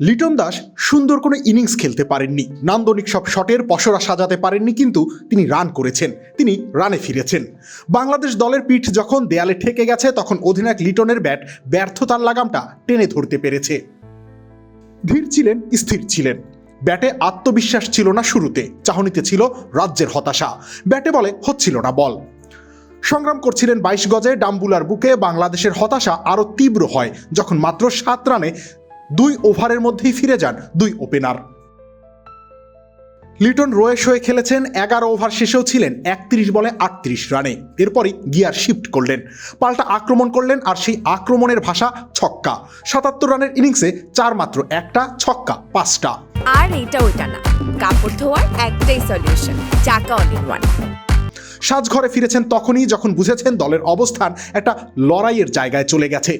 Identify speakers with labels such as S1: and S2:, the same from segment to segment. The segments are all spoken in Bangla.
S1: লিটন দাস সুন্দর কোনো ইনিংস খেলতে পারেননি। নান্দনিক সব শটের পসরা সাজাতে পারেননি, কিন্তু তিনি রান করেছেন, তিনি রানে ফিরেছেন। বাংলাদেশ দলের পিঠ যখন দেয়ালে ঠেকে গেছে, তখন অধিনায়ক লিটনের ব্যাট ব্যর্থতার লাগামটা টেনে ধরতে পেরেছে। ধীর ছিলেন, স্থির ছিলেন। ব্যাটে আত্মবিশ্বাস ছিল না শুরুতে, চাহনিতে ছিল রাজ্যের হতাশা। ব্যাটে বলে হচ্ছিল না বল। সংগ্রাম করছিলেন বাইশ গজে ডাম্বুলার বুকে, বাংলাদেশের হতাশা আরও তীব্র হয়, যখন মাত্র সাত রানে দুই ওভারের মধ্যেই ফিরে যান দুই ওপেনার। লিটন রয়েস হয়ে খেলেছেন এগারো ওভার শেষেও ছিলেন একত্রিশ বলে আটত্রিশ রানে। এরপরই গিয়ার শিফট করলেন। পাল্টা আক্রমণ করলেন আর সেই আক্রমণের ভাষা ছক্কা। সাতাত্তর রানের ইনিংসে চার মাত্র একটা ছক্কা পাঁচটা।
S2: আর এটা ওইটা না। কাপড় ধোয়ার একটাই সলিউশন চাকা অল ইন ওয়ান
S1: সাজঘরে ফিরেছেন তখনই যখন বুঝেছেন দলের অবস্থান একটা লড়াইয়ের জায়গায় চলে গেছে।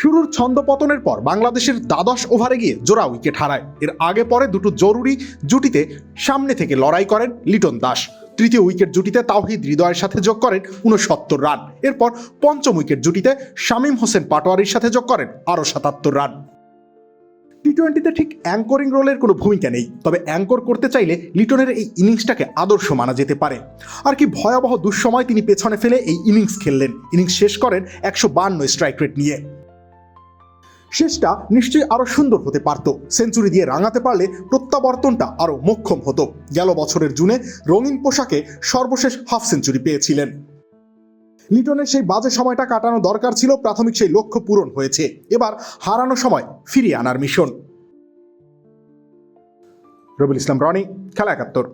S1: শুরুর ছন্দপতনের পর বাংলাদেশের দ্বাদশ ওভারে গিয়ে জোড়া উইকেট হারায়। এর আগে পরে দুটো জরুরি জুটিতে সামনে থেকে লড়াই করেন লিটন দাস। তৃতীয় উইকেট জুটিতে তাওহিদ হৃদয়ের সাথে যোগ করেন উনসত্তর রান। এরপর পঞ্চম উইকেট জুটিতে শামীম হোসেন পাটোয়ারির সাথে যোগ করেন আরও সাতাত্তর রান। টি টোয়েন্টিতে ঠিক অ্যাঙ্করিং রোলের কোনো ভূমিকা নেই, তবে অ্যাঙ্কর করতে চাইলে লিটনের এই ইনিংসটাকে আদর্শ মানা যেতে পারে। আর কি ভয়াবহ দুঃসময় তিনি পেছনে ফেলে এই ইনিংস খেললেন। ইনিংস শেষ করেন একশো বান্ন স্ট্রাইক রেট নিয়ে। শেষটা নিশ্চয়ই আরও সুন্দর হতে পারত। সেঞ্চুরি দিয়ে রাঙাতে পারলে প্রত্যাবর্তনটা আরও মোক্ষম হতো। গেল বছরের জুনে রঙিন পোশাকে সর্বশেষ হাফ সেঞ্চুরি পেয়েছিলেন। লিটনের সেই বাজে সময়টা কাটানো দরকার ছিল, প্রাথমিক সেই লক্ষ্য পূরণ হয়েছে। এবার হারানো সময় ফিরিয়ে আনার মিশন। রবিল ইসলাম, রনি, খেলা একাত্তর।